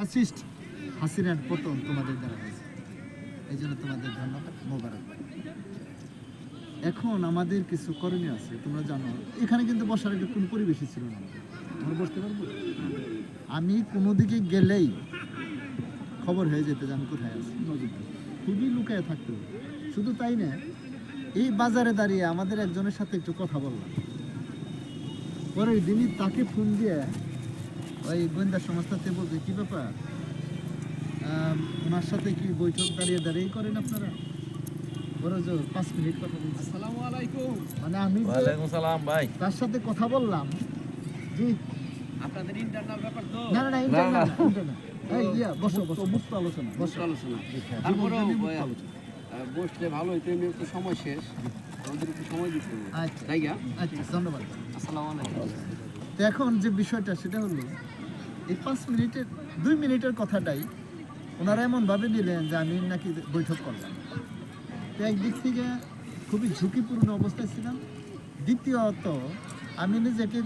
Fascist হাসিনার পতন তোমাদের দ্বারা হয়েছে। এই জন্য তোমাদের ধন্যবাদ, মোবারক। এখন আমাদের কিছু করণীয় আছে, তোমরা জানো। এখানে কিন্তু বসার একটা কোনো পরিবেশই ছিল না। আমরা বসতে পারব? আমি কোনো দিকে গেলেই খবর হয়ে যেত যে কোথায় আছি। খুবই লুকায় থাকতে শুধু তাই না, এই বাজারে দাঁড়িয়ে আমাদের একজনের সাথে একটু কথা বললাম। পরের দিনই তাকে ফোন দিয়ে ওই গোয়েন্দা সংস্থাতে বলছে কি ব্যাপার? ওনার সাথে কি বৈঠক দাঁড়িয়ে দাঁড়িয়ে করেন আপনারা? পাঁচ মিনিট কথা বলছে। আসসালামু আলাইকুম। মানে আমি সালাম ভাই। তার সাথে কথা বললাম জি। আপনাদের ইন্টারনাল ব্যাপার তো। না না না ইন্টারনেট না, ইন্টারনেট না। এই ইয়া বসো বসো। মুক্ত আলোচনা বসো। আলোচনা। জীবন তারপরেও নিয়ে মুক্ত ভাইয়া, আলোচনা। আহ, বসলে ভালো হইতো এমনি একটু সময় শেষ। আমাদের একটু সময় দিতে হবে। আচ্ছা। তাই আচ্ছা ধন্যবাদ। আসসালামু আলাইকুম। তো এখন যে বিষয়টা সেটা হলো এই পাঁচ মিনিটের দুই মিনিটের কথাটাই ওনারা এমনভাবে নিলেন যে আমি নাকি বৈঠক করলাম। তো একদিক থেকে খুবই ঝুঁকিপূর্ণ অবস্থায় ছিলাম। দ্বিতীয়ত আমি নিজেকে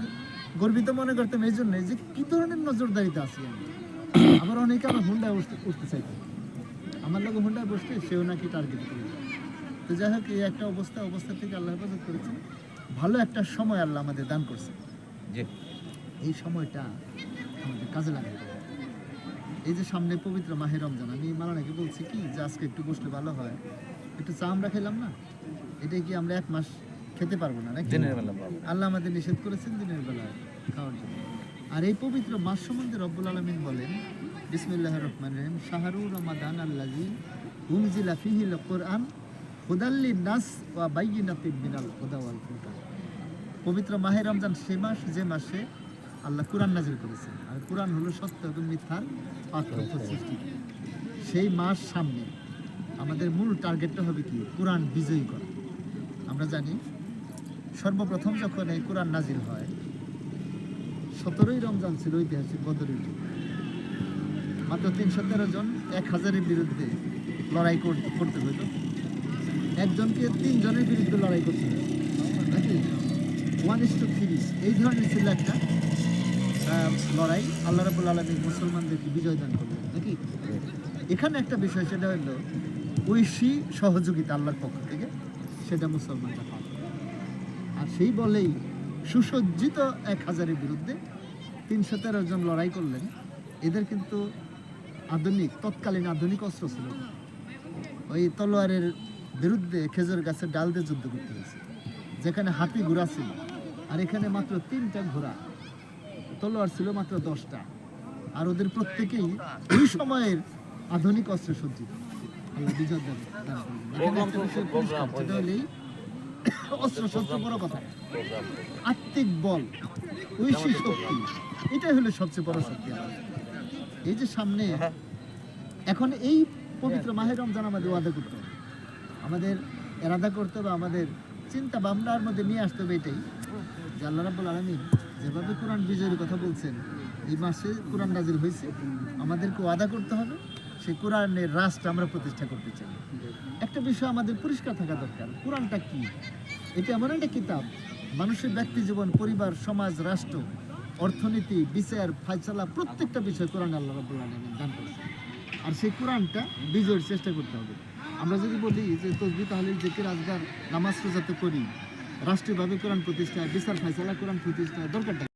গর্বিত মনে করতাম এই জন্যে যে কী ধরনের নজরদারিতে আছি আমি। আবার অনেকে আমার হুন্ডায় উঠতে উঠতে চাইতো। আমার লোক হুন্ডায় বসতে সেও নাকি টার্গেট করে তো যাই হোক এই একটা অবস্থা অবস্থা থেকে আল্লাহ হেফাজত করেছেন। ভালো একটা সময় আল্লাহ আমাদের দান করছে যে এই সময়টা আমাদের কাজে লাগাতে হবে। এই যে সামনে পবিত্র মাহে রমজান আমি মালানাকে বলছি কি যে আজকে একটু বসলে ভালো হয়। একটু চা আমরা খেলাম না? এটাই কি আমরা এক মাস খেতে পারব না নাকি? আল্লাহ আমাদের নিষেধ করেছেন দিনের বেলা খাওয়ার জন্য। আর এই পবিত্র মাস সম্বন্ধে রব্বুল আলমিন বলেন বিসমিল্লাহ রহমান রহিম শাহরু রমাদান আল্লাজি উমজিলা ফিহিল কোরআন হুদাল্লি নাস ওয়া বাইয়িনাতিন মিনাল হুদা ওয়াল পবিত্র মাহে রমজান সে মাস যে মাসে আল্লাহ কোরআন নাজির করেছেন। আর কোরআন হলো সত্য এবং মিথ্যার পার্থক্য সৃষ্টি। সেই মাস সামনে আমাদের মূল টার্গেটটা হবে কি? কোরআন বিজয়ী করা। আমরা জানি, সর্বপ্রথম যখন এই কোরআন নাজির হয়, সতেরোই রমজান ছিল ঐতিহাসিক বদরের মাত্র তিনশো তেরো জন এক হাজারের বিরুদ্ধে লড়াই করতে করতে হইল। একজনকে তিনজনের বিরুদ্ধে লড়াই করতে হইল। নাকি? ওয়ান ইস টু এই ধরনের ছিল একটা লড়াই আল্লাহ রাবুল আলমী মুসলমানদেরকে বিজয় দান করলেন, নাকি? এখানে একটা বিষয়, সেটা হলো ঐশী সহযোগিতা আল্লাহর পক্ষ থেকে, সেটা মুসলমানরা পাবে। আর সেই বলেই সুসজ্জিত এক হাজারের বিরুদ্ধে তিনশো তেরো জন লড়াই করলেন। এদের কিন্তু আধুনিক, তৎকালীন আধুনিক অস্ত্র ছিল। ওই তলোয়ারের বিরুদ্ধে খেজুর গাছের ডাল দিয়ে যুদ্ধ করতে হয়েছে। যেখানে হাতি ঘোড়া ছিল, আর এখানে মাত্র তিনটা ঘোড়া তলোয়ার ছিল মাত্র দশটা। আর ওদের প্রত্যেকেই ওই সময়ের আধুনিক অস্ত্র সজ্জিত। আল্লাহ বিজয় দান দান করলেন। এখানে একটা বিষয় পরিষ্কার, সেটা হলেই অস্ত্র শস্ত্র বড় কথা। আত্মিক বল ঐশী শক্তি। এটাই হলো সবচেয়ে বড় শক্তি আমাদের। এই যে সামনে এখন এই পবিত্র মাহের রমজান আমাদের ওয়াদা করতে হবে। আমাদের এরাদা করতে হবে আমাদের চিন্তা ভাবনার মধ্যে নিয়ে আসতে হবে এটাই। যে আল্লাহ রাব্বুল আলমিন যেভাবে কোরআন বিজয়ের কথা বলছেন, এই মাসে কোরআন নাজির হয়েছে। আমাদেরকে ওয়াদা করতে হবে সেই কোরআনের রাষ্ট্র আমরা প্রতিষ্ঠা করতে চাই। একটা বিষয় আমাদের পরিষ্কার থাকা দরকার, কোরআনটা কি? এটা এমন একটা কিতাব, মানুষের ব্যক্তি জীবন, পরিবার, সমাজ, রাষ্ট্র, অর্থনীতি, বিচার ফাইসালা প্রত্যেকটা বিষয় কোরআন আল্লাহ রাব্বুল আলামিন দান করেছে আর সেই কোরআনটা বিজয়ের চেষ্টা করতে হবে। আমরা যদি বলি যে তসবি তাহলে জেকের আজগার নামাজ রোজাতে করি রাষ্ট্রীয়ভাবে কোরআন প্রতিষ্ঠা বিচার ফাইসালা কোরআন প্রতিষ্ঠা দরকারটা কি?